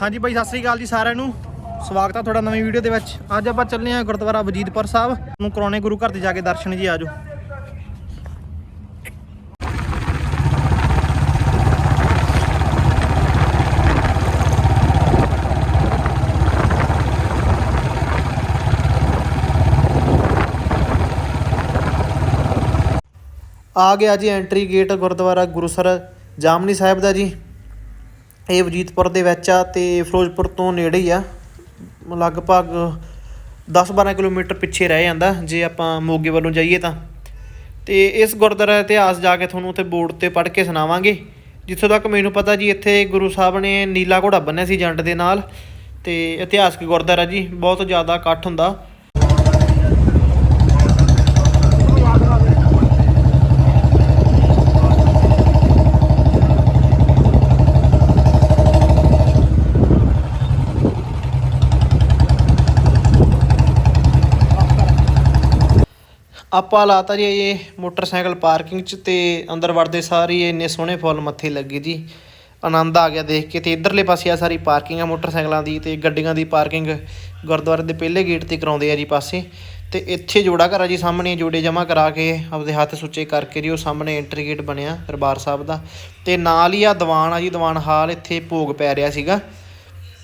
ਹਾਂਜੀ ਬਾਈ ਸਤਿ ਸ੍ਰੀ ਅਕਾਲ ਜੀ ਸਾਰਿਆਂ ਨੂੰ। ਸਵਾਗਤ ਆ ਤੁਹਾਡਾ ਨਵੀਂ ਵੀਡੀਓ ਦੇ ਵਿੱਚ। ਅੱਜ ਆਪਾਂ ਚੱਲੇ ਹਾਂ ਗੁਰਦੁਆਰਾ ਵਜੀਦਪੁਰ ਸਾਹਿਬ। ਨੂੰ ਕਰਾਉਣੇ ਗੁਰੂ ਘਰ ਤੇ ਜਾ ਕੇ ਦਰਸ਼ਨ ਜੀ ਆਜੋ ਆ ਗਿਆ ਜੀ ਐਂਟਰੀ ਗੇਟ ਗੁਰਦੁਆਰਾ ਗੁਰੂਸਰ ਜਾਮਨੀ ਸਾਹਿਬ ਦਾ ਜੀ। ਇਹ ਵਜੀਤਪੁਰ ਦੇ ਵਿੱਚ ਆ ਤੇ ਫਿਰੋਜ਼ਪੁਰ ਤੋਂ ਨੇੜੇ ਹੀ ਆ। ਲਗਭਗ 10-12 ਕਿਲੋਮੀਟਰ ਪਿੱਛੇ ਰਹਿ ਜਾਂਦਾ, ਜੇ ਆਪਾਂ ਮੋਗੇ ਵੱਲੋਂ ਜਾਈਏ ਤਾਂ। ਤੇ ਇਸ ਗੁਰਦੁਆਰਾ ਦਾ ਇਤਿਹਾਸ ਜਾ ਕੇ ਤੁਹਾਨੂੰ ਉੱਥੇ ਬੋਰਡ ਤੇ ਪੜ੍ਹ ਕੇ ਸੁਣਾਵਾਂਗੇ। ਜਿੱਥੋਂ ਤੱਕ ਮੈਨੂੰ ਪਤਾ ਜੀ, ਇੱਥੇ ਗੁਰੂ ਸਾਹਿਬ ਨੇ ਨੀਲਾ ਘੋੜਾ ਬੰਨਿਆ ਸੀ ਜੰਡ ਦੇ ਨਾਲ। ਤੇ ਇਤਿਹਾਸਕ ਗੁਰਦੁਆਰਾ ਜੀ, ਬਹੁਤ ਜ਼ਿਆਦਾ ਇਕੱਠ ਹੁੰਦਾ। ਆਪਾਂ ਲਾਤਾ ਜੀ ਇਹ ਮੋਟਰਸਾਈਕਲ ਪਾਰਕਿੰਗ 'ਚ ਤੇ ਅੰਦਰ ਵੜਦੇ ਸਾਰੀ ਇੰਨੇ ਸੋਹਣੇ ਫੁੱਲ ਮੱਥੇ ਲੱਗੇ ਜੀ। ਆਨੰਦ ਆ ਗਿਆ ਦੇਖ ਕੇ ਤੇ ਇਧਰਲੇ ਪਾਸੇ ਆ ਸਾਰੀ ਪਾਰਕਿੰਗ ਆ ਮੋਟਰਸਾਈਕਲਾਂ ਦੀ ਤੇ ਗੱਡੀਆਂ ਦੀ ਪਾਰਕਿੰਗ ਗੁਰਦੁਆਰੇ ਦੇ ਪਹਿਲੇ ਗੇਟ ਤੇ ਕਰਾਉਂਦੇ ਆ ਜੀ ਪਾਸੇ। ਤੇ ਇੱਥੇ ਜੋੜਾ ਘਰ ਆ ਜੀ, ਸਾਹਮਣੇ ਜੋੜੇ ਜਮਾ ਕਰਾ ਕੇ ਆਪਦੇ ਹੱਥ ਸੁੱਚੇ ਕਰਕੇ ਜੀ ਉਹ ਸਾਹਮਣੇ ਐਂਟਰੀ ਗੇਟ ਬਣਿਆ ਦਰਬਾਰ ਸਾਹਿਬ ਦਾ। ਤੇ ਨਾਲ ਹੀ ਆ ਦੀਵਾਨ ਆ ਜੀ, ਦੀਵਾਨ ਹਾਲ ਇੱਥੇ ਭੋਗ ਪੈ ਰਿਹਾ ਸੀਗਾ।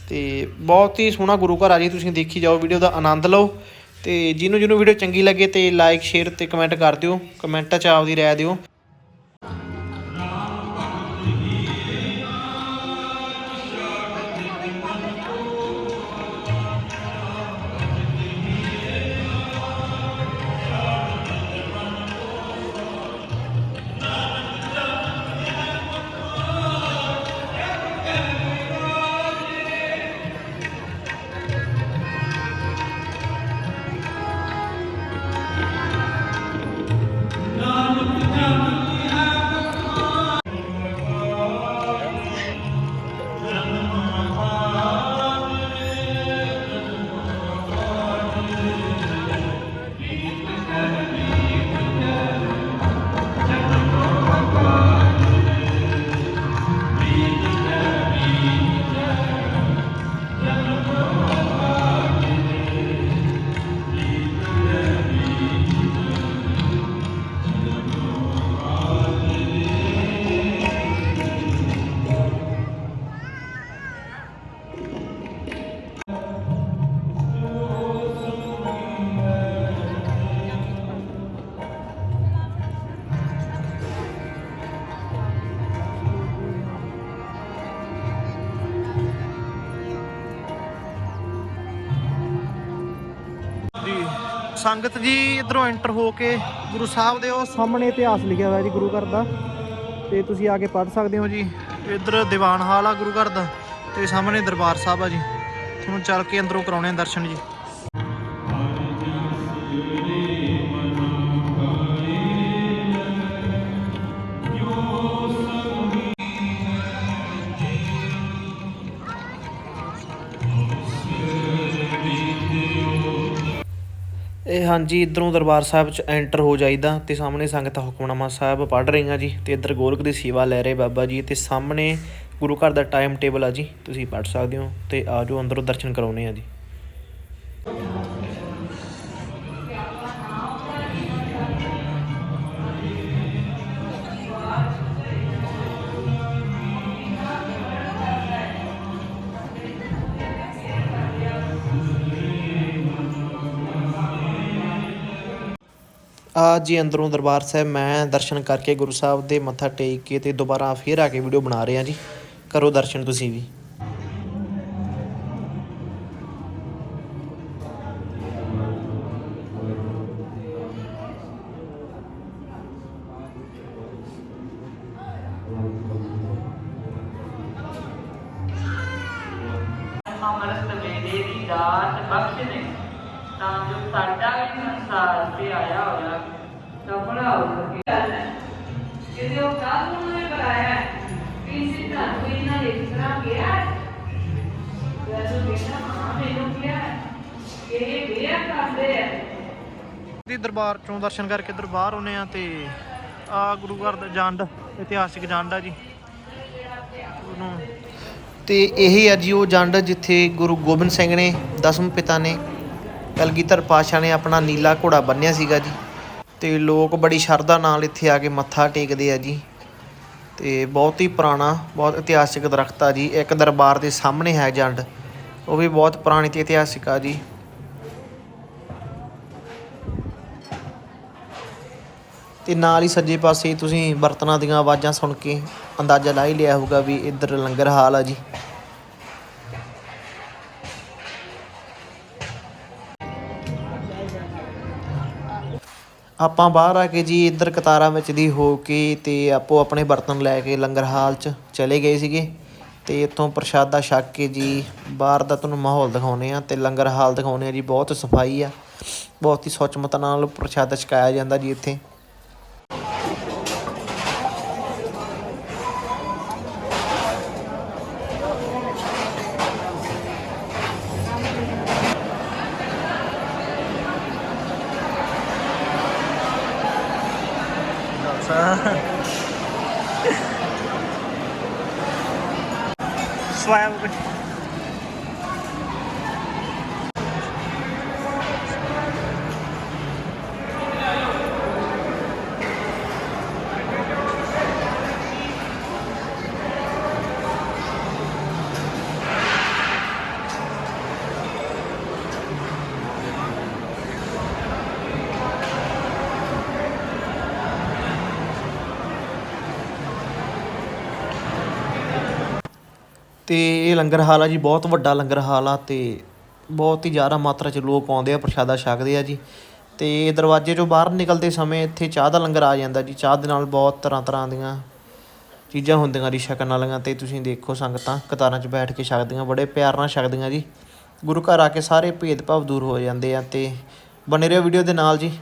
ਤੇ ਬਹੁਤ ਹੀ ਸੋਹਣਾ ਗੁਰੂ ਘਰ ਆ ਜੀ, ਤੁਸੀਂ ਦੇਖੀ ਜਾਓ ਵੀਡੀਓ ਦਾ ਆਨੰਦ ਲਓ। ਅਤੇ ਜਿਹਨੂੰ ਜਿਹਨੂੰ ਵੀਡੀਓ ਚੰਗੀ ਲੱਗੇ ਤੇ ਲਾਈਕ ਸ਼ੇਅਰ ਅਤੇ ਕਮੈਂਟ ਕਰ ਦਿਓ। ਕਮੈਂਟਾਂ 'ਚ ਆਪਦੀ ਰਾਏ ਦਿਓ। ਸੰਗਤ ਜੀ ਇਧਰੋਂ ਐਂਟਰ ਹੋ ਕੇ ਗੁਰੂ ਸਾਹਿਬ ਦੇ ਉਹ ਸਾਹਮਣੇ ਇਤਿਹਾਸ ਲਿਖਿਆ ਹੋਇਆ ਜੀ ਗੁਰੂ ਘਰ ਦਾ। ਤੇ ਤੁਸੀਂ ਆ ਕੇ ਪੜ੍ਹ ਸਕਦੇ ਹੋ ਜੀ। ਇਧਰ ਦੀਵਾਨ ਹਾਲ ਆ ਗੁਰੂ ਘਰ ਦਾ ਤੇ ਸਾਹਮਣੇ ਦਰਬਾਰ ਸਾਹਿਬ ਆ ਜੀ। ਤੁਹਾਨੂੰ ਚੱਲ ਕੇ ਅੰਦਰੋਂ ਕਰਾਉਣੇ ਆ ਦਰਸ਼ਨ ਜੀ। ਹਾਂਜੀ, ਇਧਰੋਂ ਦਰਬਾਰ ਸਾਹਿਬ ਚ ਐਂਟਰ ਹੋ ਜਾਈਦਾ ਤੇ ਸਾਹਮਣੇ ਸੰਗਤ ਹੁਕਮਨਾਮਾ ਸਾਹਿਬ ਪੜ੍ਹ ਰਹੀਆਂ ਜੀ ਤੇ ਇੱਧਰ ਗੋਲਕ ਦੀ ਸੇਵਾ ਲੈ ਰਹੇ ਬਾਬਾ ਜੀ ਤੇ ਸਾਹਮਣੇ ਗੁਰੂ ਘਰ ਦਾ ਟਾਈਮ ਟੇਬਲ ਆ ਜੀ, ਤੁਸੀਂ ਪੜ੍ਹ ਸਕਦੇ ਹੋ ਤੇ ਆਜੋ ਅੰਦਰੋਂ ਦਰਸ਼ਨ ਕਰਾਉਣੇ ਆ ਜੀ। ਆ ਜੀ ਅੰਦਰੋਂ ਦਰਬਾਰ ਸਾਹਿਬ ਮੈਂ ਦਰਸ਼ਨ ਕਰਕੇ ਗੁਰੂ ਸਾਹਿਬ ਦੇ ਮੱਥਾ ਟੇਕ ਕੇ ਤੇ ਦੁਬਾਰਾ ਫੇਰ ਆ ਕੇ ਵੀਡੀਓ ਬਣਾ ਰਿਹਾ ਜੀ। ਕਰੋ ਦਰਸ਼ਨ ਤੁਸੀਂ ਵੀ। ਚੋਂ ਦਰਸ਼ਨ ਕਰਕੇ ਦਰਬਾਰ ਆਉਨੇ ਆ ਤੇ ਆ ਗੁਰੂ ਘਰ ਦਾ ਜੰਡ, ਇਤਿਹਾਸਿਕ ਜੰਡ ਆ ਜੀ। ਉਹਨੂੰ ਤੇ ਇਹ ਆ ਜੀ ਉਹ ਜੰਡ ਜਿੱਥੇ ਗੁਰੂ ਗੋਬਿੰਦ ਸਿੰਘ ਨੇ, ਦਸਮ ਪਿਤਾ ਨੇ, ਕਲਗੀਧਰ ਪਾਸ਼ਾ ਨੇ ਆਪਣਾ ਨੀਲਾ ਘੋੜਾ ਬੰਨਿਆ ਸੀਗਾ ਜੀ। ਤੇ ਲੋਕ ਬੜੀ ਸ਼ਰਧਾ ਨਾਲ ਇੱਥੇ ਆ ਕੇ ਮੱਥਾ ਟੇਕਦੇ ਆ ਜੀ। ਤੇ ਬਹੁਤ ਹੀ ਪੁਰਾਣਾ, ਬਹੁਤ ਇਤਿਹਾਸਿਕ ਦਰਖਤ ਆ ਜੀ। ਇੱਕ ਦਰਬਾਰ ਦੇ ਸਾਹਮਣੇ ਹੈ ਜੰਡ। ਉਹ ਵੀ ਬਹੁਤ ਪੁਰਾਣੀ ਤੇ ਇਤਿਹਾਸਿਕ ਆ ਜੀ। ਤੇ ਨਾਲ ਹੀ ਸੱਜੇ ਪਾਸੇ ਤੁਸੀਂ ਬਰਤਨਾਂ ਦੀਆਂ ਆਵਾਜ਼ਾਂ ਸੁਣ ਕੇ ਅੰਦਾਜ਼ਾ ਲਾ ਹੀ ਲਿਆ ਹੋਊਗਾ ਵੀ ਇੱਧਰ ਲੰਗਰ ਹਾਲ ਆ ਜੀ। ਆਪਾਂ ਬਾਹਰ ਆ ਕੇ ਜੀ ਇੱਧਰ ਕਤਾਰਾਂ ਵਿੱਚ ਦੀ ਹੋ ਕੇ ਤੇ ਆਪੋ ਆਪਣੇ ਬਰਤਨ ਲੈ ਕੇ ਲੰਗਰ ਹਾਲ 'ਚ ਚਲੇ ਗਏ ਸੀਗੇ ਤੇ ਇੱਥੋਂ ਪ੍ਰਸ਼ਾਦਾ ਛਕ ਕੇ ਜੀ ਬਾਹਰ ਦਾ ਤੁਹਾਨੂੰ ਮਾਹੌਲ ਦਿਖਾਉਨੇ ਆ ਤੇ ਲੰਗਰ ਹਾਲ ਦਿਖਾਉਨੇ ਆ ਜੀ, ਬਹੁਤ ਸਫ਼ਾਈ ਆ, ਬਹੁਤ ਹੀ ਸੁੱਚਮਤ ਨਾਲ ਪ੍ਰਸ਼ਾਦਾ ਛਕਾਇਆ ਜਾਂਦਾ ਜੀ ਇੱਥੇ। ਤੇ ਇਹ ਲੰਗਰ ਹਾਲ ਆ ਜੀ, ਬਹੁਤ ਵੱਡਾ ਲੰਗਰ ਹਾਲ ਆ ਤੇ ਬਹੁਤ ਹੀ ਜ਼ਿਆਦਾ ਮਾਤਰਾ 'ਚ ਲੋਕ ਆਉਂਦੇ ਆ, ਪ੍ਰਸ਼ਾਦਾ ਛਕਦੇ ਆ ਜੀ। ਤੇ ਦਰਵਾਜ਼ੇ 'ਚੋਂ ਬਾਹਰ ਨਿਕਲਦੇ ਸਮੇਂ ਇੱਥੇ ਚਾਹ ਦਾ ਲੰਗਰ ਆ ਜਾਂਦਾ ਜੀ, ਚਾਹ ਦੇ ਨਾਲ ਬਹੁਤ ਤਰ੍ਹਾਂ ਤਰ੍ਹਾਂ ਦੀਆਂ ਚੀਜ਼ਾਂ ਹੁੰਦੀਆਂ ਜੀ ਛਕਣ ਵਾਲੀਆਂ ਤੇ ਤੁਸੀਂ ਦੇਖੋ ਸੰਗਤਾਂ, ਕਤਾਰਾਂ 'ਚ ਬੈਠ ਕੇ ਛਕਦੀਆਂ, ਬੜੇ ਪਿਆਰ ਨਾਲ ਛਕਦੀਆਂ ਜੀ। ਗੁਰੂ ਘਰ ਆ ਕੇ ਸਾਰੇ ਭੇਦਭਾਵ ਦੂਰ ਹੋ ਜਾਂਦੇ ਆ ਤੇ ਬਣੇ ਰਹੋ ਵੀਡੀਓ ਦੇ ਨਾਲ ਜੀ।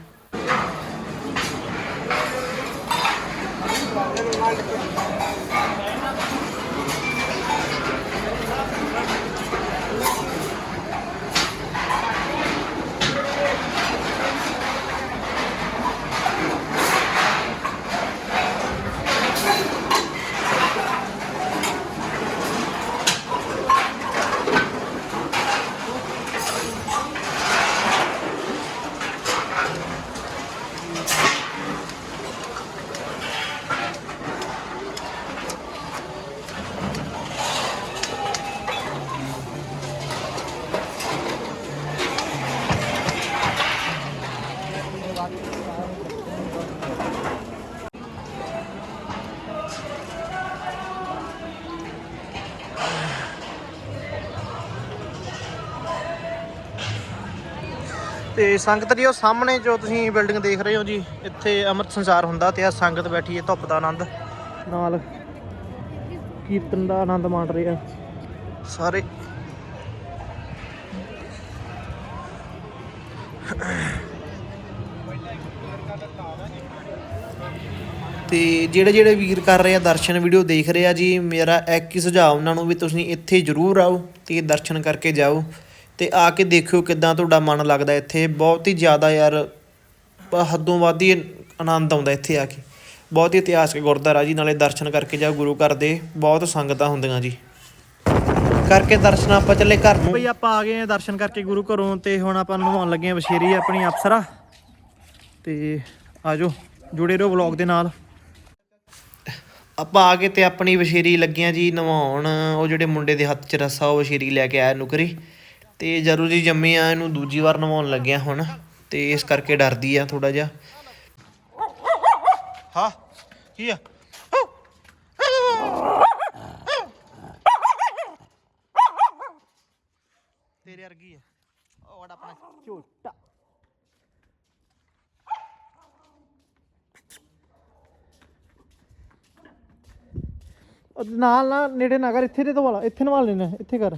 ਤੇ ਸੰਗਤ ਜੀ ਉਹ ਸਾਹਮਣੇ ਜੋ ਤੁਸੀਂ ਬਿਲਡਿੰਗ ਦੇਖ ਰਹੇ ਹੋ ਜੀ ਇੱਥੇ ਅੰਮ੍ਰਿਤ ਸੰਚਾਰ ਹੁੰਦਾ ਤੇ ਆ ਸੰਗਤ ਬੈਠੀ ਹੈ ਧੁੱਪ ਦਾ ਆਨੰਦ। ਨਾਲ ਕੀਰਤਨ ਦਾ ਆਨੰਦ ਮਾਣ ਰਹੇ ਆ। ਸਾਰੇ। ਤੇ ਜਿਹੜੇ ਜਿਹੜੇ ਵੀਰ ਕਰ ਰਹੇ ਆ ਦਰਸ਼ਨ ਵੀਡੀਓ ਦੇਖ ਰਹੇ ਆ ਜੀ ਮੇਰਾ ਇੱਕ ਹੀ ਸੁਝਾਅ ਉਹਨਾਂ ਨੂੰ ਵੀ ਤੁਸੀਂ ਇੱਥੇ ਜ਼ਰੂਰ ਆਓ ਤੇ ਦਰਸ਼ਨ ਕਰਕੇ ਜਾਓ। ਤੇ ਆ ਕੇ ਦੇਖਿਓ ਕਿਦਾਂ ਤੁਹਾਡਾ ਮਨ ਲੱਗਦਾ ਇੱਥੇ। ਬਹੁਤ ਹੀ ਜ਼ਿਆਦਾ ਯਾਰ ਹੱਦੋਂ ਵੱਧ ਹੀ ਆਨੰਦ ਆਉਂਦਾ ਇੱਥੇ ਆ ਕੇ। ਬਹੁਤ ਹੀ ਇਤਿਹਾਸਕ ਗੁਰਦੁਆਰਾ ਜੀ ਨਾਲੇ ਦਰਸ਼ਨ ਕਰਕੇ ਜਾਓ ਗੁਰੂ ਘਰ ਦੇ। ਬਹੁਤ ਸੰਗਤਾਂ ਹੁੰਦੀਆਂ ਜੀ। ਕਰਕੇ ਦਰਸ਼ਨ ਆਪਾਂ ਚੱਲੇ ਘਰ ਨੂੰ। ਬਈ ਆਪਾਂ ਆ ਗਏ ਆ ਦਰਸ਼ਨ ਕਰਕੇ ਗੁਰੂ ਘਰੋਂ ਤੇ ਹੁਣ ਆਪਾਂ ਨਵਾਉਣ ਲੱਗੇ ਆ ਬਸ਼ੇਰੀ ਆਪਣੀ ਅਫਸਰਾ ਤੇ ਆਜੋ ਜੁੜੇ ਰਹੋ ਵਲੌਗ ਦੇ ਨਾਲ। ਆਪਾਂ ਆ ਕੇ ਤੇ ਆਪਣੀ ਵਸ਼ੇਰੀ ਲੱਗੀਆਂ ਜੀ ਨਵਾਉਣ। ਉਹ ਜਿਹੜੇ ਮੁੰਡੇ ਦੇ ਹੱਥ 'ਚ ਰੱਸਾ ਉਹ ਵਸ਼ੇਰੀ ਲੈ ਕੇ ਆਇਆ ਨੁਕਰੀ। ਤੇ ਜਦੋਂ ਜੀ ਜੰਮੀ ਆ ਇਹਨੂੰ ਦੂਜੀ ਵਾਰ ਨਵਾਉਣ ਲੱਗਿਆ ਹੁਣ ਤੇ ਇਸ ਕਰਕੇ ਡਰਦੀ ਆ ਥੋੜਾ ਜਿਹਾ। ਹਾਂ ਕੀ ਆ? ਤੇਰੇ ਵਰਗੀ ਆ। ਉਹ ਵਾਲਾ ਆਪਣਾ। ਝੋਟਾ। ਉਹ ਨਾਲ ਨਾ ਨੇੜੇ ਨਾ ਕਰ ਇੱਥੇ ਦੇ ਤੋਂ ਵਾਲਾ ਇੱਥੇ ਨਵਾ ਲੈਣਾ ਇੱਥੇ ਕਰ।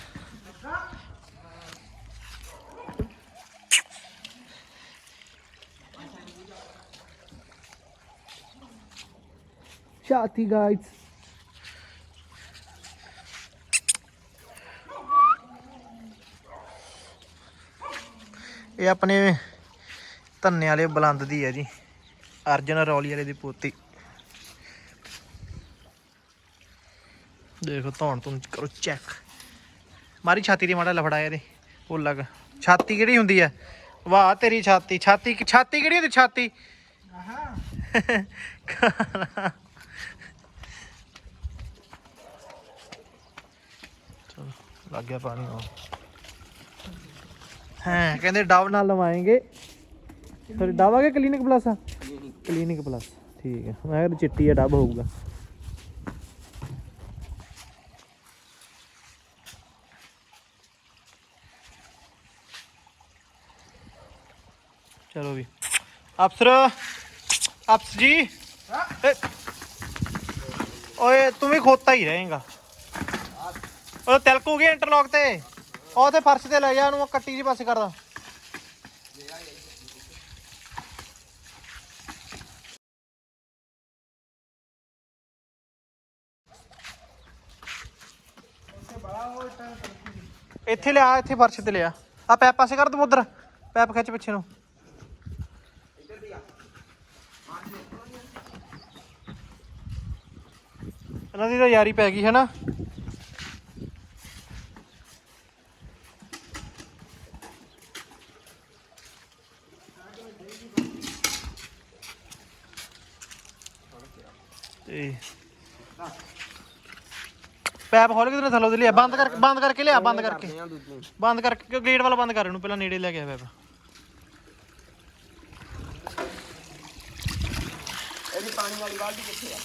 Shati guys. ਇਹ ਆਪਣੇ ਧੰਨੇ ਵਾਲੇ ਬਲੰਦ ਦੀ ਹੈ ਜੀ ਅਰਜਨ ਰੌਲੀ ਵਾਲੇ ਦੀ ਪੋਤੀ। ਦੇਖੋ ਧੌਣ ਤੁਮ ਕਰੋ ਚੈੱਕ ਮਾਰੀ ਛਾਤੀ ਦੀ ਮਾੜਾ ਲਫੜਾ ਇਹਦੇ ਉਹ ਲੱਗ। ਛਾਤੀ ਕਿਹੜੀ ਹੁੰਦੀ ਹੈ? ਵਾਹ ਤੇਰੀ ਛਾਤੀ। ਛਾਤੀ ਛਾਤੀ ਕਿਹੜੀ ਹੁੰਦੀ ਛਾਤੀ? ਚਲੋ ਲੱਗ ਗਿਆ ਪਾਣੀ ਹੁਣ। ਹਾਂ ਕਹਿੰਦੇ ਡਵ ਨਾਲ ਲਵਾਏਂਗੇ। ਸੌਰੀ ਡਵ ਆ ਗਿਆ ਕਲੀਨਿਕ ਪਲੱਸ? ਆ ਕਲੀਨਿਕ ਪਲੱਸ ਠੀਕ ਹੈ। ਮੈਂ ਕਿਹਾ ਚਿੱਟੀ ਆ ਡਬ ਹੋਊਗਾ। ਚਲੋ ਵੀ। ਅਫਸਰ ਅਫਸ ਜੀ। ਓਏ ਤੂੰ ਵੀ ਖੋਤਾ ਹੀ ਰਹੇਗਾ। ਉਹ ਤਿਲਕ ਹੋ ਗਿਆ ਇੰਟਰਲੌਕ ਤੇ। ਉਹ ਤੇ ਫਰਸ਼ ਤੇ ਲੈ ਜਾ, ਉਹਨੂੰ ਉਹ ਕੱਟੀ ਜੀ ਪਾਸੇ ਕਰਦਾ। ਇੱਥੇ ਲਿਆ, ਇੱਥੇ ਫਰਸ਼ ਤੇ ਲਿਆ। ਆ ਪੈਪ ਪਾਸੇ ਕਰ ਤੂੰ ਉਧਰ। ਪੈਪ ਖਿੱਚ ਪਿੱਛੇ ਨੂੰ। ਇਹਨਾਂ ਦੀ ਤਾਂ ਯਾਰੀ ਪੈ ਗਈ ਹੈ ਨਾ। ਤੇ ਪੈਪ ਖੋਲ ਕੇ ਤੈਨੂੰ ਥੱਲੋਂ ਦੇ ਲਿਆ। ਬੰਦ ਕਰਕੇ ਬੰਦ ਕਰਕੇ ਲਿਆ ਬੰਦ ਕਰਕੇ। ਆ ਬੰਦ ਕਰਕੇ ਗੇਟ ਵਾਲਾ ਬੰਦ ਕਰ ਇਹਨੂੰ ਪਹਿਲਾਂ ਨੇੜੇ ਲੈ ਗਿਆ ਪੈਪ। ਇਹਦੀ ਪਾਣੀ ਵਾਲੀ ਬਾਲਟੀ ਕਿੱਥੇ ਆ?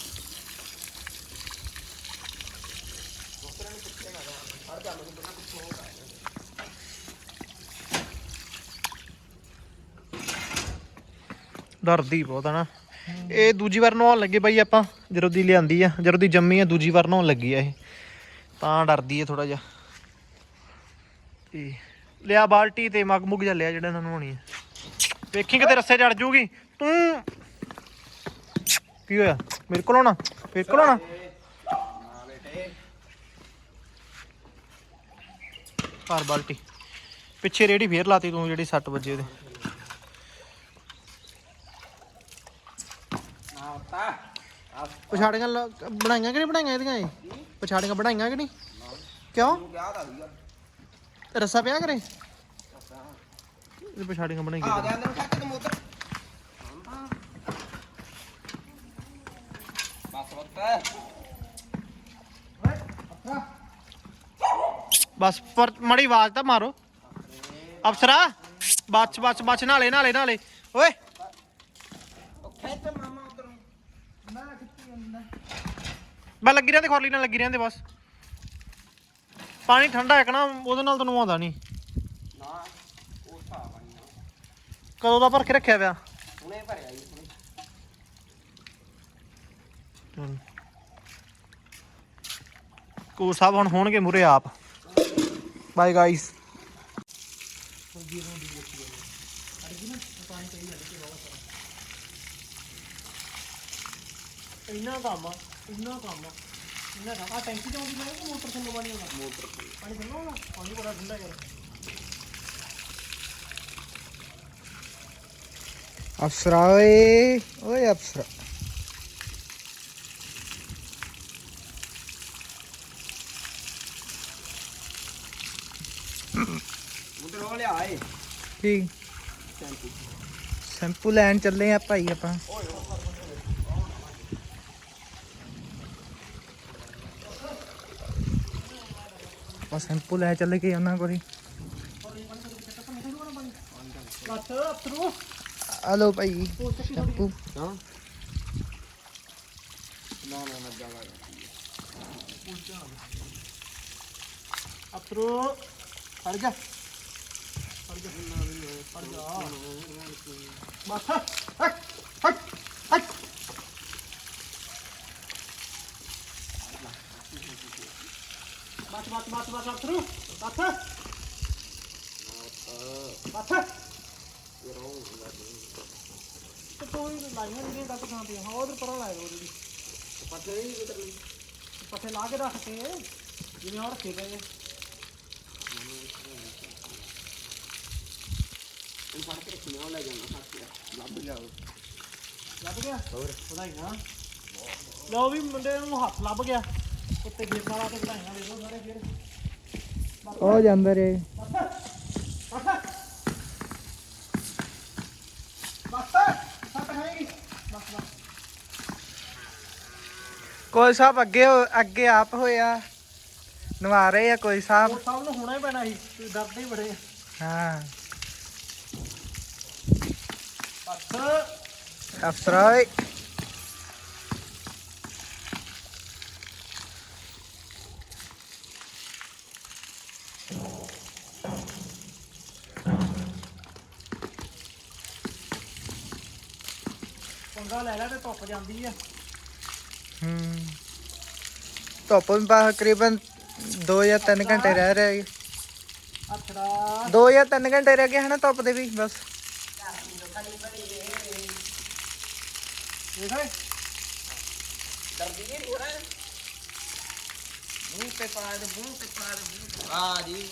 ਡਰਦੀ ਬਹੁਤ ਆ ਨਾ। ਇਹ ਦੂਜੀ ਵਾਰ ਨਹਾਉਣ ਲੱਗੇ ਬਾਈ ਆਪਾਂ, ਜਦੋਂ ਦੀ ਲਿਆਂਦੀ ਆ, ਜਦੋਂ ਦੀ ਜੰਮੀ ਆ, ਦੂਜੀ ਵਾਰ ਨਹਾਉਣ ਲੱਗੀ ਆ ਇਹ। ਤਾਂ ਡਰਦੀ ਆ ਥੋੜਾ ਜਿਹਾ। ਤੇ ਲਿਆ ਬਾਲਟੀ ਤੇ ਮਗ ਮੁਗ ਜਾ ਲਿਆ ਜਿਹੜਾ ਇਹਨਾਂ ਨੂੰ ਨਹਾਉਣੀ ਆ। ਵੇਖੀ ਕਿਤੇ ਰੱਸੇ ਚੜ ਜੂਗੀ? ਤੂੰ! ਕੀ ਹੋਇਆ? ਮੇਰੇ ਕੋਲ ਆਉਣਾ ਮੇਰੇ ਕੋਲ ਆਉਣਾ ਹਾਂ ਘਰ ਬਾਲਟੀ। ਪਿੱਛੇ ਰੇੜੀ ਫੇਰ ਲਾਤੀ ਤੂੰ ਜਿਹੜੀ 6 ਵਜੇ ਉਹਦੇ ਨਾ ਉੱਤਾ ਪਛਾੜੀਆਂ ਲ- ਬਣਾਈਆਂ ਕਿ ਨਹੀਂ ਬਣਾਈਆਂ ਇਹਦੀਆਂ ਇਹ? ਪਛਾੜੀਆਂ ਬਣਾਈਆਂ ਕਿ ਨਹੀਂ? ਕਿਉਂ? ਸੀਗਾ ਰੱਸਾ ਪਿਆ ਕਰੇ? ਇਹ ਪਛਾੜੀਆਂ ਆ ਬਣਾਈਆਂ ਗਿਆ ਅੰਦਰ ਖੱਟ ਤੇ ਮੋਤਰ ਬਸ ਉੱਤਾ ਬਸ ਪਰ ਮੜੀ ਆਵਾਜ਼ ਤਾਂ ਮਾਰੋ। ਅਫਸਰਾ ਬੱਚ ਬੱਚ ਬੱਚ ਨਾਲੇ ਨਾਲੇ ਨਾਲੇ। ਓਏ। ਉਹ ਖਿੱਚ ਮਾਮਾ ਉਧਰ ਨੂੰ ਮੈਂ ਲੱਗੀ ਰਹਿੰਦੇ ਖੋਲੀ ਨਾਲ ਲੱਗੀ ਰਹਿੰਦੇ ਬਸ। ਪਾਣੀ ਠੰਡਾ ਹੈ ਕਿ ਨਾ ਉਹਦੇ ਨਾਲ ਤੈਨੂੰ ਆਉਂਦਾ ਨਹੀਂ। ਨਾ ਉਹ ਸਾਹ ਪਾਣੀ ਨਾ। ਕਦੋਂ ਦਾ ਭਰ ਕੇ ਰੱਖਿਆ ਪਿਆ? ਹੁਣੇ ਭਰਿਆ ਜੀ ਹੁਣੇ। ਕੋ ਸਾਹਿਬ ਹੁਣ ਹੋਣਗੇ ਮੁਰੇ ਆਪ। ਬਾਏ ਗਾਇਸ ਇੰਨਾ ਕੰਮ ਆ। ਇੰਨਾ ਕੰਮ ਆ ਇੰਨਾ ਕੰਮ। ਆ ਟੈਂਕੀ ਤੋਂ ਆਉਂਦੀ ਨਾ ਮੋਟਰ ਤੋਂ ਪਾਣੀ ਆਉਂਦਾ। ਮੋਟਰ ਪਾਣੀ ਠੰਡਾ ਹੋਣਾ ਪਾਣੀ ਬੜਾ ਠੰਡਾ ਯਾਰ ਅਫਸਰਾ ਓਏ ਓਏ ਅਫਸਰਾ। ਉਧਰ ਉਹ ਲਿਆ ਏ ਕੀ? ਸ਼ੈਂਪੂ। ਸ਼ੈਂਪੂ ਲੈਣ ਚੱਲੇ ਆ ਭਾਈ ਆਪਾਂ। ਆਪਾਂ ਸ਼ੈਂਪੂ ਲੈ ਚੱਲੇ ਕਿ ਉਹਨਾਂ ਕੋਲ ਹਲੋ ਭਾਈ, ਸ਼ੈਂਪੂ। ਨਾ ਨਾ ਨਾ ਜਾਵਾ ਅਫਸਰੂ ਫੜ ਜਾ। ਫੜ ਜਾ। ਫੜ ਜਾ। ਬਸ ਹਟ ਹਟ ਹਟ ਬਸ ਬਸ ਬਸ ਅਥਰੂ ਬਸ ਬਸ ਤੇ ਕੋਈ ਲਾਈਆਂ ਨਹੀਂ ਗੱਟ ਥਾਂ ਤੇ ਹਾਂ ਉਧਰ ਪਰਾਂ ਲਾਇਆ ਉਹਦੇ ਪੱਠੇ ਨਹੀਂ ਕਿਧਰ ਲਈ ਪੱਠੇ ਲਾ ਕੇ ਰੱਖ ਕੇ ਜਿਵੇਂ ਹੁਣ ਰੱਖੇ ਆ। ਇਹ ਫੜ ਕੇ ਰੱਖਣਾ ਉਹ ਲੈ ਜਾਣਾ ਤੇ ਲੱਭ ਲਿਆਓ ਲੱਭ ਗਿਆ ਹੋਰ ਵਧਾਈਆਂ ਲਓ ਵੀ ਮੁੰਡੇ ਨੂੰ ਹੱਥ ਲੱਭ ਗਿਆ ਵਾਲਾ ਤੇ ਸਾਰੇ ਫਿਰ ਉਹ ਜਾਂਦਾ ਰੇ। ਕੋਈ ਸਾਹਿਬ ਅੱਗੇ ਹੋ- ਅੱਗੇ ਆਪ ਹੋਇਆ। ਨਵਾ ਰਹੇ ਆ ਕੋਈ ਸਾਹਿਬ। ਉਹ ਸਭ ਨੂੰ ਹੋਣਾ ਹੀ ਪੈਣਾ ਸੀ ਡਰਦੇ ਹੀ ਬੜੇ ਆ। ਹਾਂ। ਬਸ। ਅਫਸਰਾ ਓਏ। ਪੰਗਾ ਲੈ ਲੈ ਤੇ ਧੁੱਪ ਜਾਂਦੀ ਆ। ਹੂੰ। ਧੁੱਪ ਵੀ ਬਸ ਤਕਰੀਬਨ 2 ਜਾਂ 3 ਘੰਟੇ ਰਹਿ ਰਹੇ ਅਥੜਾ 2 ਜਾਂ 3 ਘੰਟੇ ਰਹਿ ਗਏ ਹਨਾ ਧੁੱਪ ਦੇ ਵੀ ਬਸ। ਦੇਖ ਡਰਦੀ ਨਹੀਂ ਹੋਣਾ। ਮੂੰਹ ਤੇ ਪਾ ਦੇ ਮੂੰਹ ਤੇ ਪਾ ਦੇ। ਆ ਜੀ।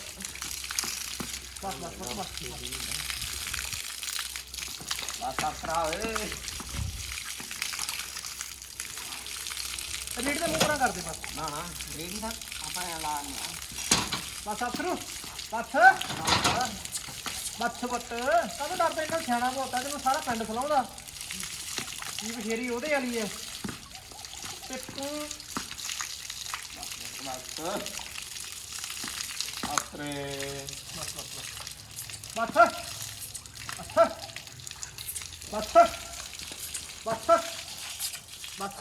ਬਸ ਬਸ ਬਸ ਬਸ। ਬਸ ਅਫਰਾ ਰੀਡ ਦੇ ਮੂੰਹ ਪਰਾਂ ਕਰ ਦੇ ਬਸ। ਨਾ ਨਾ ਰੇਡੀ ਦਾ ਆਪਾਂ ਇਹ ਲਾ ਨਹੀਂ ਬਸ ਅਥਰੂ ਬਸ ਬੱਤ ਬੱਤ ਕਦੋਂ ਡਰਦਾ ਇਹਨਾਂ ਸਿਆਣਾ ਬਹੁਤਾ ਤੈਨੂੰ ਸਾਰਾ ਪਿੰਡ ਖਲਾਉਂਦਾ ਕੀ ਬਥੇਰੀ ਉਹਦੇ ਵਾਲੀ ਹੈ ਤੇ ਤੂੰ ਬਸ। ਅਫਰੇ ਬਸ ਬਸ ਬਸ ਬਸ ਬਸ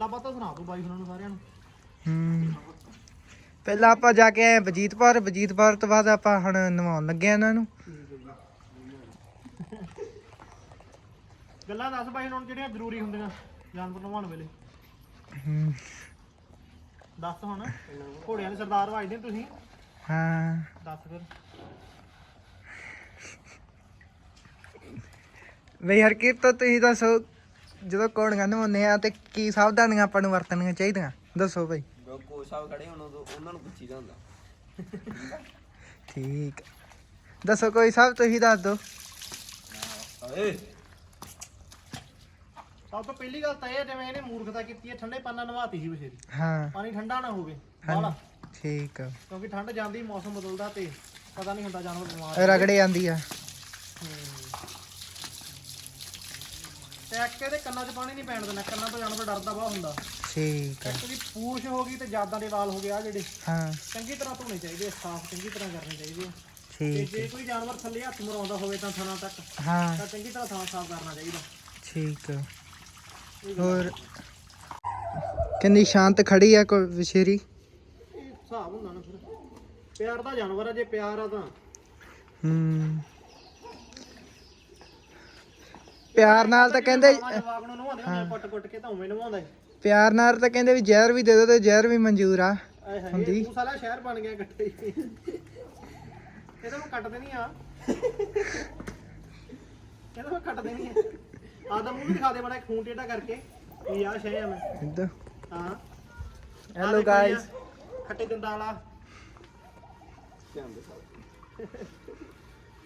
ਲੱਭਾ ਤਾਂ ਸੁਣਾ ਤੂੰ ਬਾਈ ਉਹਨਾਂ ਨੂੰ ਸਾਰਿਆਂ ਨੂੰ। ਹੂੰ। ਪਹਿਲਾਂ ਆਪਾਂ ਜਾ ਕੇ ਆਏ ਬਜੀਤਪੁਰ ਬਜੀਤਪੁਰ ਤੋਂ ਬਾਅਦ ਆਪਾਂ ਹੁਣ ਨਵਾਉਣ ਲੱਗੇ ਆ ਇਹਨਾਂ ਨੂੰ। ਗੱਲਾਂ ਦੱਸ ਬਾਈ ਨੂੰ ਜਿਹੜੀਆਂ ਜ਼ਰੂਰੀ ਹੁੰਦੀਆਂ ਜਾਨਵਰ ਨਵਾਉਣ ਵੇਲੇ। ਹੂੰ, ਦੱਸ ਹੁਣ ਘੋੜਿਆਂ ਦੇ ਸਰਦਾਰ ਵਾਜਦੇ ਤੁਸੀਂ। ਹਾਂ। ਦੱਸ ਫਿਰ। ਬਈ ਹਰਕੀਤ ਤਾਂ ਤੁਸੀਂ ਦੱਸੋ ਜਦੋਂ ਕੋੜੀਆਂ ਨਵਾਉਂਦੇ ਆ ਤੇ ਕੀ ਸਾਵਧਾਨੀਆਂ ਆਪਾਂ ਨੂੰ ਵਰਤਣੀਆਂ ਚਾਹੀਦੀਆਂ? ਦੱਸੋ ਜੋ ਕੋਚ ਸਾਹਿਬ ਖੜੇ ਉਹਨਾਂ ਤੋਂ ਉਹਨਾਂ ਨੂੰ ਪੁੱਛੀਦਾ ਹੁੰਦਾ। ਠੀਕ। ਦੱਸੋ ਕੋਈ ਸਾਹਿਬ ਤੁਸੀਂ ਦੱਸ ਦਿਓ। ਓਏ। ਸਭ ਤੋਂ ਪਹਿਲੀ ਗੱਲ ਤਾਂ ਇਹ ਹੈ, ਜਿਵੇਂ ਇਹਨੇ ਮੂਰਖਤਾ ਕੀਤੀ ਹੈ ਠੰਡੇ ਪਾਣਾ ਨਵਾਤੀ ਸੀ ਬਸ਼ੇਰੀ ਹਾਂ। ਪਾਣੀ ਠੰਡਾ ਨਾ ਹੋਵੇ ਹਾਂ। ਬਾਹਲਾ ਠੀਕ ਆ। ਕਿਉਂਕਿ ਠੰਡ ਜਾਂਦੀ ਮੌਸਮ ਬਦਲਦਾ ਤੇ ਪਤਾ ਨਹੀਂ ਹੁੰਦਾ ਜਾਨਵਰ ਬਿਮਾਰ ਰਗੜੇ ਜਾਂਦੀ ਆ। ਇੱਕ ਇਹਦੇ ਕੰਨਾਂ 'ਚ ਪਾਣੀ ਨਹੀਂ ਪੈਣ ਦੇਣਾ ਕੰਨਾਂ ਤੋਂ ਜਾਨਵਰ ਡਰਦਾ ਬਹੁਤ ਹੁੰਦਾ। ਠੀਕ ਆ। ਇੱਕ ਦੀ ਪੂਛ ਹੋ ਗਈ ਤੇ ਜਾਦਾਂ ਦੇ ਵਾਲ ਹੋ ਗਏ ਆ ਜਿਹੜੇ। ਹਾਂ। ਚੰਗੀ ਤਰ੍ਹਾਂ ਧੋਣੇ ਚਾਹੀਦੇ ਆ, ਸਾਫ਼ ਚੰਗੀ ਤਰ੍ਹਾਂ ਕਰਨੇ ਚਾਹੀਦੇ ਆ। ਤੇ ਠੀਕ ਜੇ ਕੋਈ ਜਾਨਵਰ ਥੱਲੇ ਹੱਥ ਮਰਾਉਂਦਾ ਹੋਵੇ ਤਾਂ ਥਣਾ ਤੱਕ ਹਾਂ। ਤਾਂ ਚੰਗੀ ਤਰ੍ਹਾਂ ਥਾਂ ਸਾਫ਼ ਕਰਨਾ ਚਾਹੀਦਾ। ਠੀਕ ਆ। ਹੋਰ? ਕਿੰਨੀ ਸ਼ਾਂਤ ਖੜੀ ਆ ਕੋਈ ਵਿਸ਼ੇਰੀ ਇਹ ਹਿਸਾਬ ਹੁੰਦਾ ਨਾ ਫਿਰ। ਪਿਆਰ ਦਾ ਜਾਨਵਰ ਆ ਜੇ ਪਿਆਰ ਆ ਤਾਂ। ਹੂੰ। ਪਿਆਰ ਨਾਲ ਤਾਂ ਕਹਿੰਦੇ ਜਵਾਬ ਨੂੰ ਨਵਾਉਂਦੇ ਹੁੰਦੇ ਆ, ਕੁੱਟ ਕੁੱਟ ਕੇ ਤਾਂ ਉਵੇਂ ਨਵਾਉਂਦਾ ਪਿਆਰ ਨਾਲ ਤਾਂ ਕਹਿੰਦੇ ਵੀ ਜ਼ਹਿਰ ਵੀ ਦੇ ਦੋ ਤੇ ਜ਼ਹਿਰ ਵੀ ਮਨਜ਼ੂਰ ਆ। ਆਏ ਹਾਏ ਹੁੰਦੀ। ਤੂੰ ਸਾਲਾ ਸ਼ਹਿਰ ਬਣ ਗਿਆ ਇਕੱਠੇ ਹੀ। ਇਹਦਾ ਮੈਂ ਕੱਟ ਦੇਣੀ ਆ। ਇਹਦਾ ਮੈਂ ਕੱਟ ਦੇਣੀ ਆ। ਆਦਾ ਮੂੰਹ ਵੀ ਦਿਖਾ ਦੇ ਬੜਾ ਖੂਨ ਟੇਢਾ ਕਰਕੇ। ਵੀ ਆ ਸ਼ੈ ਆ ਮੈਂ। ਇੱਦਾਂ ਹਾਂ। ਹੈਲੋ ਗਾਇਸ ਖੱਟੇ ਦੰਦਾਂ ਵਾਲਾ। ਧਿਆਨ ਦੇ ਸਾਹਿਬ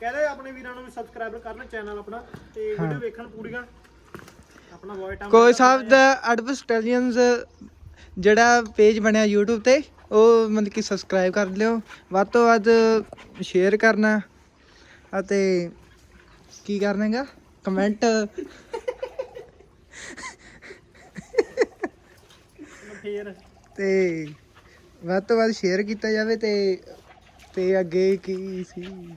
ਕਹਿੰਦੇ ਆਪਣੇ ਵੀਰਾਂ ਨੂੰ ਵੀ ਸਬਸਕ੍ਰਾਈਬ ਕਰਨ ਚੈਨਲ ਆਪਣਾ ਤੇ ਵੀਡੀਓ ਵੇਖਣ ਪੂਰੀਆਂ। ਆਪਣਾ ਵੌਇਸ ਟਾਈਮ ਕੋਈ ਸਾਹਿਬ ਦਾ ਐਡਵਰਟਾਈਜ਼ਮੈਂਟਸ ਜਿਹੜਾ ਪੇਜ ਬਣਿਆ YouTube ਤੇ ਉਹ ਮਤਲਬ ਕਿ ਸਬਸਕ੍ਰਾਈਬ ਕਰ ਲਿਓ। ਵੱਧ ਤੋਂ ਵੱਧ ਸ਼ੇਅਰ ਕਰਨਾ। ਅਤੇ ਕੀ ਕਰਨਾਗਾ ਕਮੈਂਟ ਫੇਰ। ਤੇ ਵੱਧ ਤੋਂ ਵੱਧ ਸ਼ੇਅਰ ਕੀਤਾ ਜਾਵੇ ਤੇ ਤੇ ਅੱਗੇ ਕੀ ਸੀ?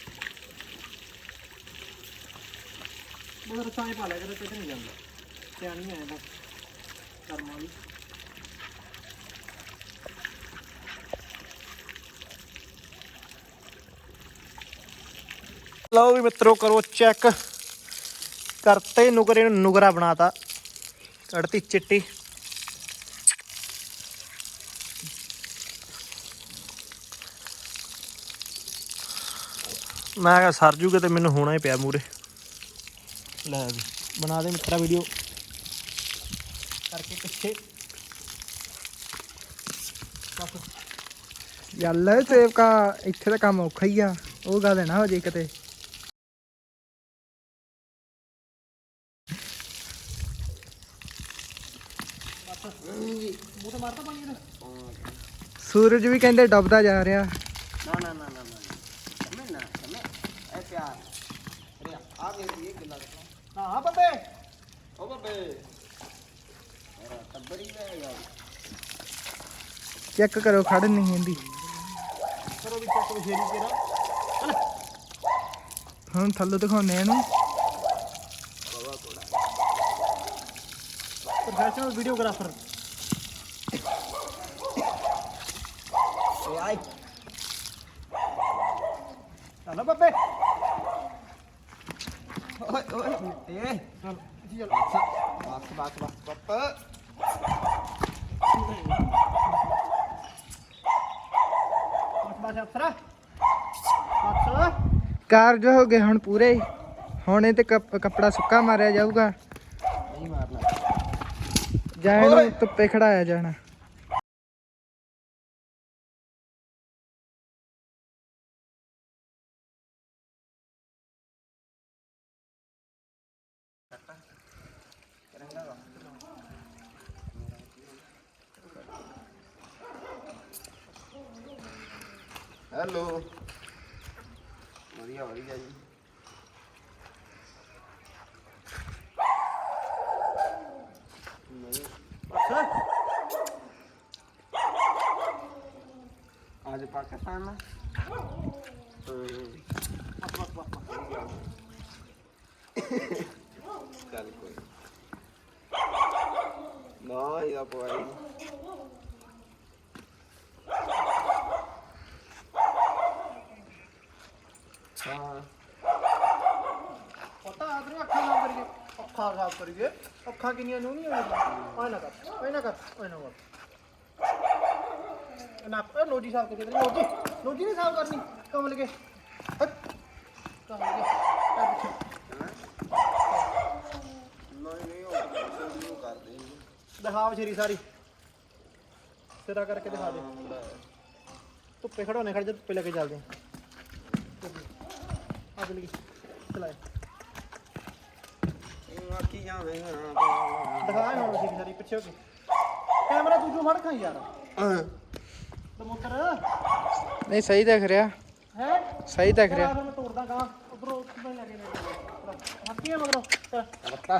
ਮਗਰ ਸਾਏ ਪਾ ਲਿਆ ਕਰੇ ਤੇ ਨਹੀਂ ਜਾਂਦਾ। ਧਿਆਨ ਨਹੀਂ ਬਸ ਕਰਮਾਂ ਦੀ ਲਓ ਵੀ ਮਿੱਤਰੋ, ਕਰੋ ਚੈੱਕ। ਕਰਤੇ ਨੁਕਰੇ ਨੂੰ ਨੁਕਰਾ ਬਣਾਤਾ। ਕੜਤੀ ਚਿੱਟੀ। ਮੈਂ ਕਿਹਾ, ਸਰ ਜੂਗੇ ਤੇ ਮੈਨੂੰ ਹੋਣਾ ਹੀ ਪਿਆ ਮੂਰੇ ਲੈ ਵੀ ਬਣਾ ਦੇ ਮਿੱਤਰਾ ਵੀਡੀਓ। ਕਰਕੇ ਪਿੱਛੇ। ਯਾਰ ਸੇਵਕਾ ਇੱਥੇ ਤਾਂ ਕੰਮ ਔਖਾ ਹੀ ਆ। ਉਹ ਗੱਲ ਨਾ ਹੋ ਜੇ। ਕਿਤੇ ਸੂਰਜ ਵੀ ਕਹਿੰਦੇ ਡੁੱਬਦਾ ਜਾ ਰਿਹਾ ਨਾ ਨਾ ਨਾ ਨਾ ਨਾ ਸਮਝ ਨਾ ਸਮਝ ਐ ਪਿਆਰ ਅਰੇ ਆ ਦੇ ਦੀ ਗੱਲਾਂ ਹਾਂ ਹਾਂ ਬੱਬੇ ਓ ਬੱਬੇ ਅਰੇ ਤਬੜੀ ਲੈ ਯਾਰ ਚੈੱਕ ਕਰੋ ਖੜ ਨਹੀਂ ਹੁੰਦੀ। ਕਰੋ ਵੀ ਚੱਕ ਵਿਸ਼ੇਰੀ ਤੇਰਾ। ਹੁਣ ਥੱਲੋਂ ਦਿਖਾਉਂਦੇ ਆ ਇਹਨੂੰ। Professional videographer. ਏ ਆਈ ਚੱਲ ਬੱਬੇ। ਓਏ ਓਏ ਏ ਚੱਲ ਇੱਥੇ ਚੱਲ। ਬਸ ਬਸ ਬਸ ਬੱਪ ਅਫਸਰਾ ਬਸ ਕਾਰਜ ਹੋ ਗਏ ਹੁਣ ਪੂਰੇ ਹੁਣ ਇਹ ਤੇ ਕੱਪ- ਕੱਪੜਾ ਸੁੱਕਾ ਮਾਰਿਆ ਜਾਊਗਾ। ਨਹੀਂ ਮਾਰਨਾ। ਜਾਂ ਇਹਨੂੰ ਧੁੱਪੇ ਖੜਾਇਆ ਜਾਣਾ ਹੈਲੋ ਵਧੀਆ ਵਧੀਆ ਜੀ। ਅਫਸਰਾ ਅੱਜ ਪਾਕਿਸਤਾਨ ਨਾ ਬਸ ਬਸ ਬਸ ਬਸ। ਚੱਲ ਕੋਈ ਨਾ ਇਹਦਾ ਪਵਾਈ ਹਾਂ ਪਤਾ ਆਦਰੀ ਅੱਖਾਂ ਨਾ ਕਰੀਏ ਅੱਖਾਂ ਸਾਫ਼ ਕਰੀਏ ਅੱਖਾਂ ਕਿੰਨੀਆਂ ਨੂੰ ਨਹੀਂ ਆਏ ਨਾ ਕਰ ਆਏ ਨਾ ਕਰ ਆਏ ਨਾ ਕਰ ਨਾ ਇਹ ਲੋਜੀ ਸਾਫ਼ ਕਰੀ ਲੋਜੀ ਲੋਜੀ ਨਹੀਂ ਸਾਫ਼ ਕਰਨੀ ਕਮਲ ਕੇ ਹਟ ਕਮਲ ਕੇ ਨਹੀਂ ਨਹੀਂ ਉਹ ਸ਼ੁਰੂ ਕਰ ਦੇ ਦਿਖਾ ਸਾਰੀ ਸਿਰਾ ਕਰਕੇ ਦਿਖਾ ਦੇ ਧੁੱਪੇ ਖੜਾਉਣੇ ਖੜ ਜਾ ਧੁੱਪੇ ਲੈ ਕੇ ਚੱਲਦੇ ਆ ਆ ਚਲਾਏ ਆਖੀ ਜਾਵੇਂ ਦਿਖਾ ਹੁਣ ਬਸ਼ੇਰੀ ਸਾਰੀ ਪਿੱਛੇ ਹੋ ਕੇ। ਕੈਮਰਾ ਤੂੰ ਜੋ ਫੜ ਖਾਈ ਯਾਰ। ਹਾਂ। ਦਮੋਤਰ ਨਹੀਂ ਸਹੀ ਦਿਖ ਰਿਹਾ। ਹੈ? ਸਹੀ ਦਿਖ ਰਿਹਾ। ਮੈਂ ਤੋੜਦਾ ਗਾ ਉਧਰੋਂ ਉੱਧਰੋਂ ਲੈ ਕੇ ਹੱਕੀ ਮਗਰੋਂ। ਚੱਲ। ਰੱਤਾ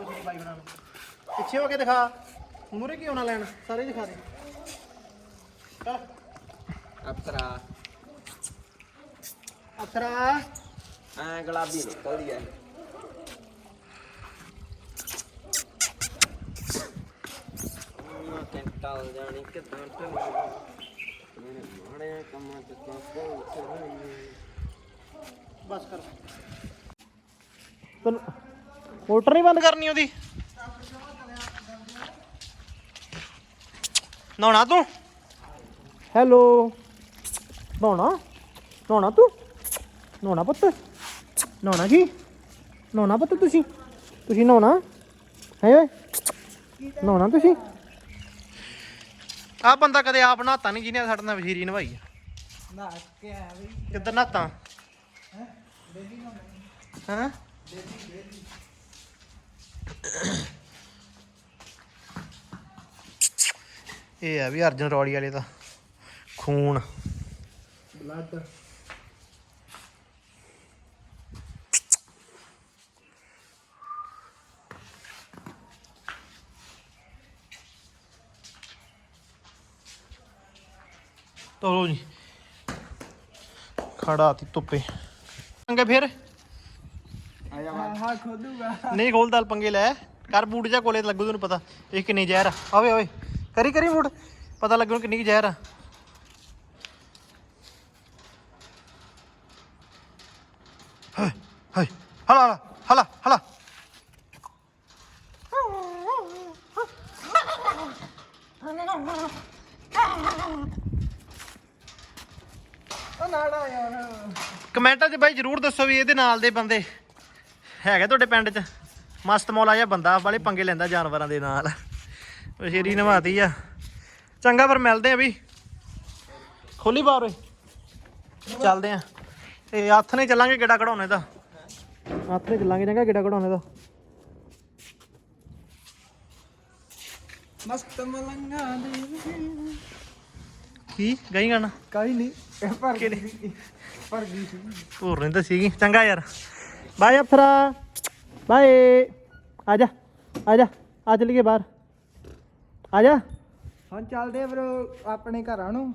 ਵੀ ਬਾਈ ਬਣਾ ਨੂੰ ਪਿੱਛੇ ਹੋ ਕੇ ਦਿਖਾ। ਮੂਰੇ ਕੀ ਹੋਣਾ ਲੈਣ? ਸਾਰੇ ਦਿਖਾ ਦੇ। ਚੱਲ। ਅਪਸਰਾ ਅਥਰਾ ਐ ਗੁਲਾਬੀ ਨਿਕਲਦੀ ਐ। ਕੰਟਾ ਜਾਣੀ ਕਿਦਾਂ ਟਲਣਾ ਮੇਰੇ ਮਾੜੇ ਕੰਮਾਂ ਤੇ ਤਾਂ ਕੋਈ ਬਸ ਕਰ। ਤੈਨੂੰ ਮੋਟਰ ਨਹੀਂ ਬੰਦ ਕਰਨੀ ਉਹਦੀ? ਨਹਾਉਣਾ ਤੂੰ? ਹੈਲੋ। ਨਹਾਉਣਾ? ਨਹਾਉਣਾ ਤੂੰ? ਨਹਾਉਣਾ ਪੁੱਤ। ਨਹਾਉਣਾ ਕੀ? ਨਹਾਉਣਾ ਪੁੱਤ ਤੁਸੀਂ? ਤੁਸੀਂ ਨਹਾਉਣਾ? ਹੈ? ਓਏ ਨਹਾਉਣਾ ਤੁਸੀਂ? ਆ ਬੰਦਾ ਕਦੇ ਆਪ ਨਹਾਤਾ ਨਹੀਂ ਜਿਹਨੇ ਸਾਡੇ ਨਾਲ ਵਸ਼ੀਰੀ ਨਵਾਈ ਆ। ਨਾ ਕੇ ਆ ਵੀ ਕਿੱਧਰ ਨਹਾਤਾ? ਹਾਂ? ਇਹ ਆ ਵੀ ਅਰਜਨ ਰੌੜੀ ਵਾਲੇ ਦਾ। ਖੂਨ। ਬਲੱਡ। ਤੋਲੋ ਜੀ। ਖੜਾ ਤੀ ਧੁੱਪੇ। ਪੰਗੇ ਫਿਰ? ਹਾਂ ਖੋਦੂਗਾ ਨਹੀਂ ਖੋਲਦਾ ਪੰਗੇ ਲੈ। ਕਰ ਬੂਟ ਜਾ ਕੋਲੇ ਲੱਗੂ ਤੈਨੂੰ ਪਤਾ। ਇਹ ਕਿੰਨੀ ਜ਼ਹਿਰ ਆ। ਆਵੇ ਓਏ ਕਰੀ ਕਰੀ ਬੂਟ ਪਤਾ ਲੱਗੂ ਕਿੰਨੀ ਕੁ ਜ਼ਹਿਰ ਆ। ਹਾਏ ਹਾਏ ਹਲਾ ਹਲਾ ਹਲਾ ਹਲਾ। ਉਹ ਨਾੜਾ ਯਾਰ। ਕਮੈਂਟਾਂ 'ਚ ਬਾਈ ਜਰੂਰ ਦੱਸੋ ਵੀ ਇਹਦੇ ਨਾਲ ਦੇ ਬੰਦੇ ਹੈਗੇ ਤੁਹਾਡੇ ਪਿੰਡ 'ਚ? ਮਸਤ ਮੌਲਾ ਜਿਹਾ ਬੰਦਾ ਵਾਲੇ ਪੰਗੇ ਲੈਂਦਾ ਜਾਨਵਰਾਂ ਦੇ ਨਾਲ। ਸ਼ੇਰੀ ਨਵਾਤੀ ਆ। ਚੰਗਾ ਫਿਰ ਮਿਲਦੇ ਆ ਵੀ। ਖੋਲੀ ਬਾਹਰ ਓਏ। ਚੱਲਦੇ ਆ। ਤੇ ਹੱਥ ਨੇ ਚੱਲਾਂਗੇ ਕਿਹੜਾ ਕਢਾਉਣੇ ਦਾ। ਹੱਥ ਨੇ ਚੱਲਾਂਗੇ ਚੰਗਾ ਕਿਹੜਾ ਕਢਾਉਣੇ ਦਾ। ਮਸਤ ਮਲੰਗਾ ਦੇ ਕੀ? ਗਈ ਗਾਣਾ? ਕਾਈ ਨਹੀਂ ਇਹ ਪਰ ਗਈ ਪਰ ਗਈ ਸੀ ਹੋਰ ਨਹੀਂ ਤਾਂ ਸੀਗੀ। ਚੰਗਾ ਯਾਰ। Bye Afsara bye. ਆ ਜਾ ਆ ਜਾ ਆ ਚਲੀਏ ਬਾਹਰ। ਆ ਜਾ। ਹੁਣ ਚੱਲਦੇ ਆ ਫਿਰ ਆਪਣੇ ਘਰਾਂ ਨੂੰ।